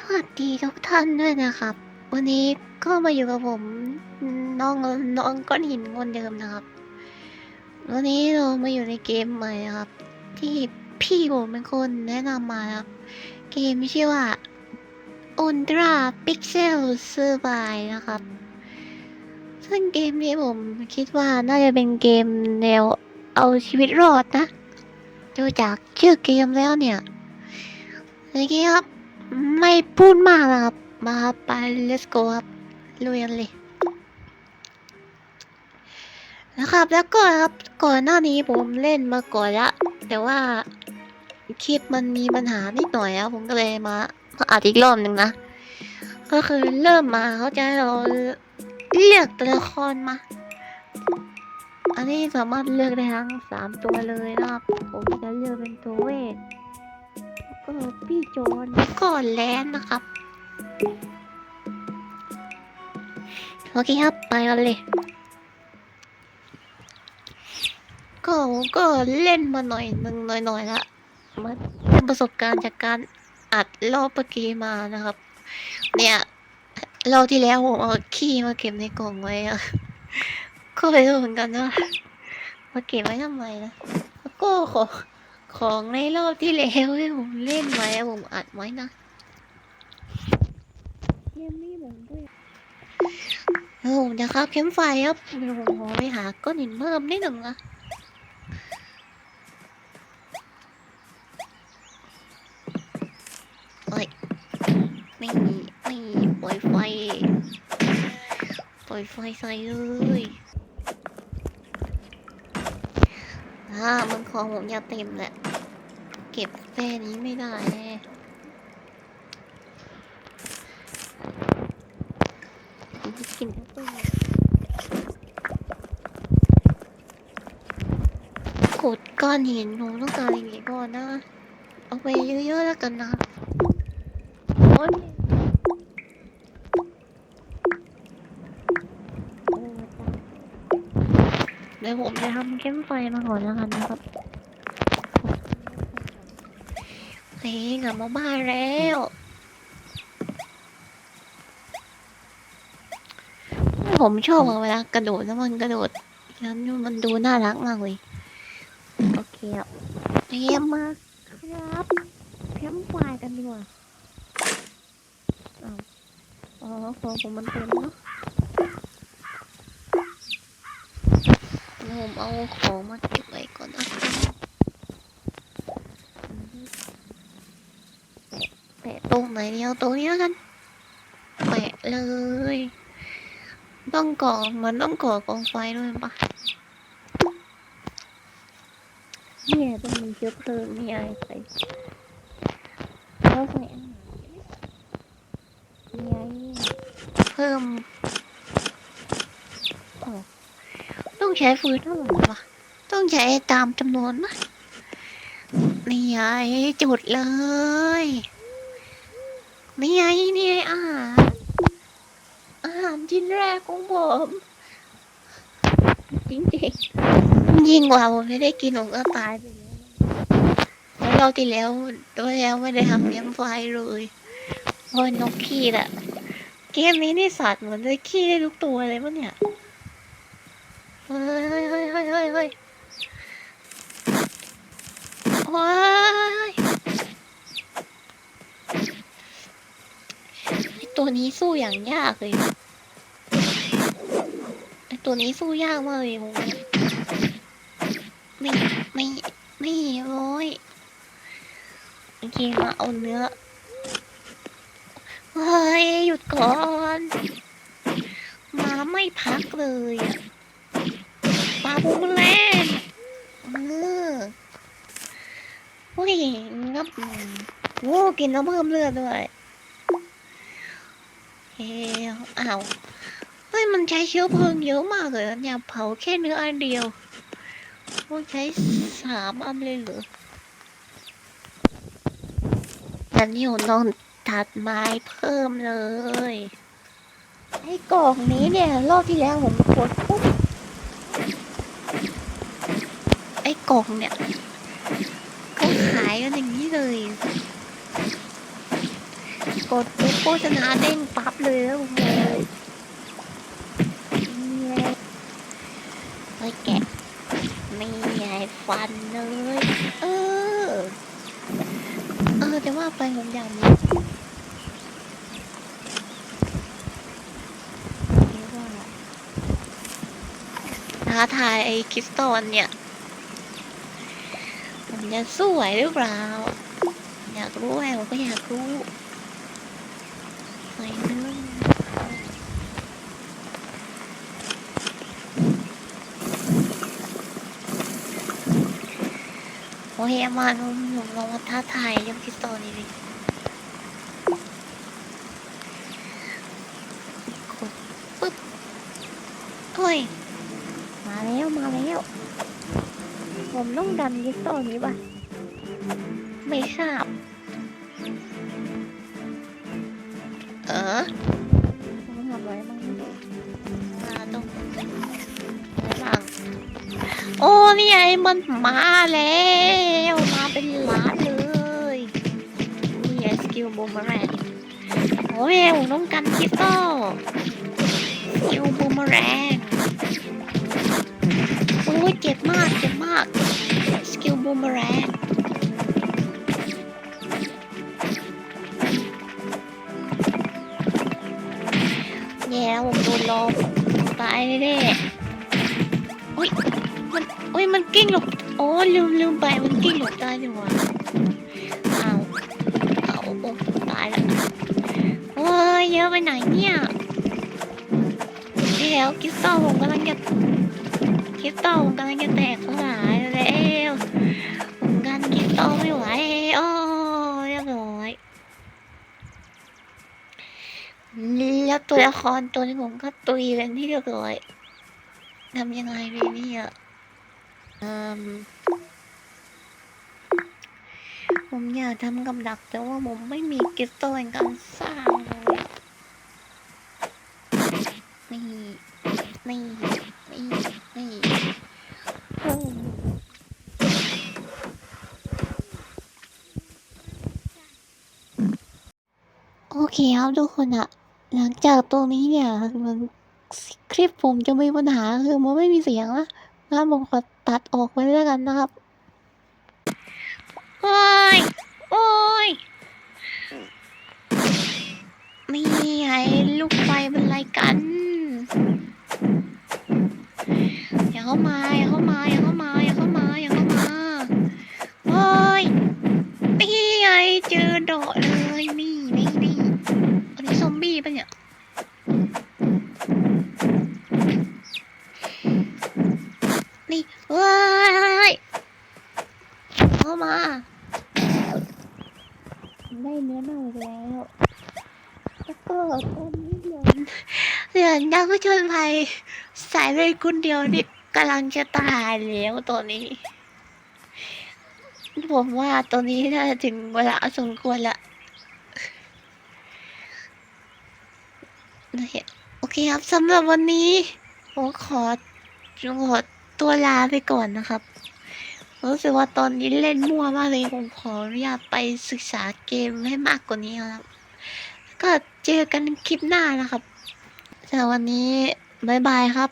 สวัสดีทุกท่านด้วยนะครับ วันนี้ก็มาอยู่กับผมน้องน้องก้อนหินคนเดิมนะครับ วันนี้เรามาอยู่ในเกมใหม่ครับ ที่พี่ผมเป็นคนแนะนำมาครับ เกมชื่อว่า Ultra Pixel Survive นะครับ ซึ่งเกมนี้ผมคิดว่าน่าจะเป็นเกมแนวเอาชีวิตรอดนะ ดูจากชื่อเกมแล้วเนี่ยโอเคครับ ไม่พูดมากนะครับ มาครับไป let's go ครับลุยกันเลยนะครับแล้วก็ครับก่อนหน้านี้ผมเล่นมาก่อนละแต่ว่าคลิปมันมีปัญหานิดหน่อยครับผมก็เลยมามาอัดอีกรอบหนึ่งนะ ก็คือเริ่มมาเขาจะให้เราเลือกตัวละครมา อันนี้สามารถเลือกได้ทั้งสามตัวเลยนะครับ ผมจะเลือกเป็นตัวเวท ก็พี่โจนก็แลนนะครับ โอเคครับ ไปกันเลย ก็ก็เล่นมาหน่อยหนึ่งหน่อยๆละมาเป็นประสบการณ์จากการอัดรอบเมื่อกี้มานะครับ เนี่ยรอบที่แล้วผมเอาขี้มาเก็บในกล่องไว้อะก็ไม่รู้เหมือนกันว่ามาเก็บไว้ทำไมนะก็ขอ ของในรอบที่แล้วที่ผมเล่นไว้ผมอัดไว้นะเกมนี้ผมด้วยเออผมจะครับเข้มไฟครับเดี๋ยวผมขอไปหาก้อนหินเพิ่มนิดหนึ่งนะโอ้ยไม่มีไม่มีปล่อยไฟ ปล่อยไฟใส่เลยอ่ามันของผมยาเต็มแหละ เก็บแค่นี้ไม่ได้แน่กินทั้งตัวกดก้อนหินผมต้องการอย่างนี้ก่อนนะ เอาไปเยอะๆแล้วกันนะโอ้ยเดี๋ยวผมจะทำแก้มไฟมาก่อนแล้วกันนะครับ เฮ้ยกลับมาบ้านแล้ว ผมชอบอะเวลากระโดดแล้วมันกระโดดแล้วมันดูน่ารักมากเลย โอเคเตรียมมาครับเตรียมไฟกันดีกว่าอ้าวอ๋อของผมมันเต็มเนาะเดี๋ยวผมเอาของมาเก็บไว้ก่อนนะ แปะต รงไหนเดียวตรงนี้แล้วกันแปะเลย ต้องก่อมันต้องก่อกองไฟด้วยปะเนี่ยต้องมีเชื้อเพลิงมีอะไรใส่แล้วใส่อาหารมีอะไรเพิ่มต้องใช้ฟืนเท่าไหร่วะต้องใช้ตามจำนวนนะนี่ไงจุดเลย นี่ไงนี่ไงอาหารอาหารชิ้นแรกของผมจริงๆยิ่งกว่าผมไม่ได้กินผมก็ตายไปแล้วแล้วเราที่แล้วตัวแล้วไม่ได้ทำเลี้ยงไฟเลยโอ้ยนกขี้แหละเกมนี้นี่สัตว์เหมือนได้ขี้ได้ทุกตัวเลยปะเนี่ยเฮ้ยเฮ้ยเฮ้ยเฮ้ยเฮ้ยเฮ้ย ไอ ตัวนี้สู้อย่างยากเลยไอตัวนี้สู้ยากมากเลยโอ้ยไม่ไม่ไม่โอ้ยโอเคมาเอาเนื้อเฮ้ยหยุดก่อนมาไม่พักเลยอะปาบูมแลนเออโอ้ยงับโอ้กินแล้วเพิ่มเลือดด้วย เฮ้ยอ้าวเฮ้ยมันใช้เชื้อเพลิงเยอะมากเลยเนี่ยเผาแค่เนื้ออันเดียวต้องใช้สามอันเลยเหรอแต่นี่ผมต้องตัดไม้เพิ่มเลย ไอ้กล่องนี้เนี่ยรอบที่แล้วผมกดปุ๊บไอ้กล่องเนี่ยเขาขายกันอย่างนี้เลย กดปุ๊บโฆษณาเด้งปั๊บเลยแล้วโอ้โหนี่ไงเฮ้ยแกะนี่ไงฟันเลย เออ เออ แต่ว่าไปผมอยากมีท้าทายไอ้คริสตัลอันเนี่ยมันจะสวยหรือเปล่า อยากรู้ไงผมก็อยากรู้ สวยนึงโอเคมาหนุ่มหนุ่มลองมาท้าทายเรื่องคริสตัลนี้ดิกดปึ๊บเฮ้ย มาแล้ว มาแล้ว ผมต้องดันคริสตัลนี้ป่ะ ไม่ทราบ ต้องทำอะไรบ้างอ่าต้องอะไรบ้างโอ้นี่ไงมันมาแล้วมาเป็นล้านเลยนี่ไงสกิลบูมแรงโอ้ยผมต้องกันคริสตัลสกิลบูมแรงโอ้ยเจ็บมากเจ็บมากสกิลบูมแรง แล้วผมโดนลมตายแน่ๆอุ้ยมันอุ้ยมันกิ้งหลบโอ้ลืมลืมไปมันกิ้งหลบได้นี่หว่าอ้าวอ้าโอ้ตายแล้วโอ้ยเยอะไปไหนเนี่ยเดี๋ยวคิสตัลผมกำลังจะคิสตัลผมกำลังจะแตกสลายแล้ว แล้วตัวละครตัวนี้ผมก็ตุยเป็นที่เรียบร้อยทำยังไงดีเนี่ยอืมผมอยากทำกับดักแต่ว่าผมไม่มีกิฟต์ตัวในการสร้างเลยนี่นี่นี่นี่โอ้ เคครับทุกคนอะหลังจากตัวนี้เนี่ยมันคลิปผมจะมีปัญหาคือมันไม่มีเสียงนะงั้นผมขอตัดออกไปแล้วกันนะครับโอ้ยโอ้ยนี่ไงลูกไฟเป็นไรกันอย่าเข้ามาอย่าเข้ามาอย่าเข้ามา นี่เว้ยเข้ามา ได้เนื้อเน่าอีกแล้วแล้วก็ตอนนี้เหลือเหลือนักผจญภัยสายเลยคนเดียวนี่กำลังจะตายแล้วตอนนี้ ผมว่าตอนนี้น่าจะถึงเวลาสมควรละนะโอเคครับสำหรับวันนี้ผมขอขอ ตัวลาไปก่อนนะครับ รู้สึกว่าตอนนี้เล่นมั่วมากเลยผมขออนุญาตไปศึกษาเกมให้มากกว่านี้ครับ ก็เจอกันคลิปหน้านะครับสำหรับวันนี้บ๊ายบายครับ